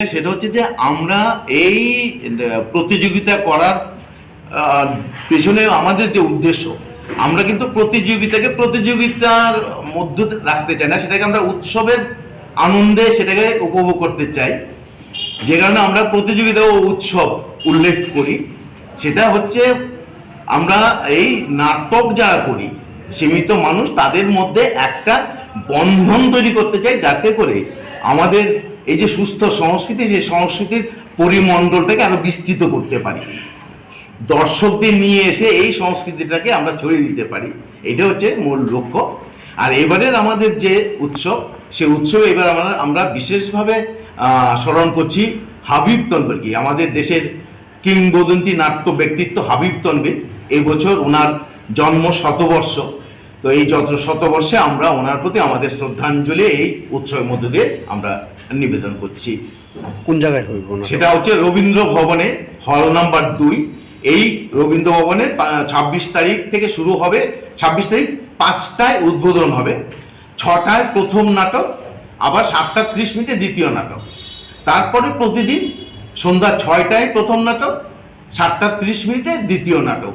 সেটা হচ্ছে যে আমরা এই প্রতিযোগিতা করার পেছনে আমাদের যে উদ্দেশ্য, আমরা কিন্তু প্রতিযোগিতাকে প্রতিযোগিতার মধ্যে রাখতে চাই না, সেটাকে আমরা উৎসবের আনন্দে সেটাকে উপভোগ করতে চাই। যে কারণে আমরা প্রতিযোগিতা ও উৎসব উল্লেখ করি। সেটা হচ্ছে আমরা এই নাটক যারা করি সীমিত মানুষ তাদের মধ্যে একটা বন্ধন তৈরি করতে চাই যাতে করে আমাদের এই যে সুস্থ সংস্কৃতি, সেই সংস্কৃতির পরিমণ্ডলটাকে আরও বিস্তৃত করতে পারি। দর্শকদের নিয়ে এসে এই সংস্কৃতিটাকে আমরা ছড়িয়ে দিতে পারি। এটা হচ্ছে মূল লক্ষ্য। আর এবারের আমাদের যে উৎসব, সেই উৎসবে এবার আমরা আমরা বিশেষভাবে স্মরণ করছি হাবিব তনবরকে আমাদের দেশের কিংবদন্তি নাট্য ব্যক্তিত্ব হাবিব তনবির এই বছর ওনার জন্ম শতবর্ষ তো এই যত শতবর্ষে আমরা ওনার প্রতি আমাদের শ্রদ্ধাঞ্জলি এই উৎসবের মধ্যে দিয়ে আমরা নিবেদন করছি। কোন জায়গায় হইব সেটা হচ্ছে রবীন্দ্র ভবনে হল নাম্বার দুই। এই রবীন্দ্র ভবনের ছাব্বিশ তারিখ থেকে শুরু হবে ছাব্বিশ তারিখ পাঁচটায় উদ্বোধন হবে। ছটায় প্রথম নাটক আবার সাতটা ত্রিশ মিনিটে দ্বিতীয় নাটক। তারপরে প্রতিদিন সন্ধ্যা ছয়টায় প্রথম নাটক সাতটা ত্রিশ মিনিটে দ্বিতীয় নাটক।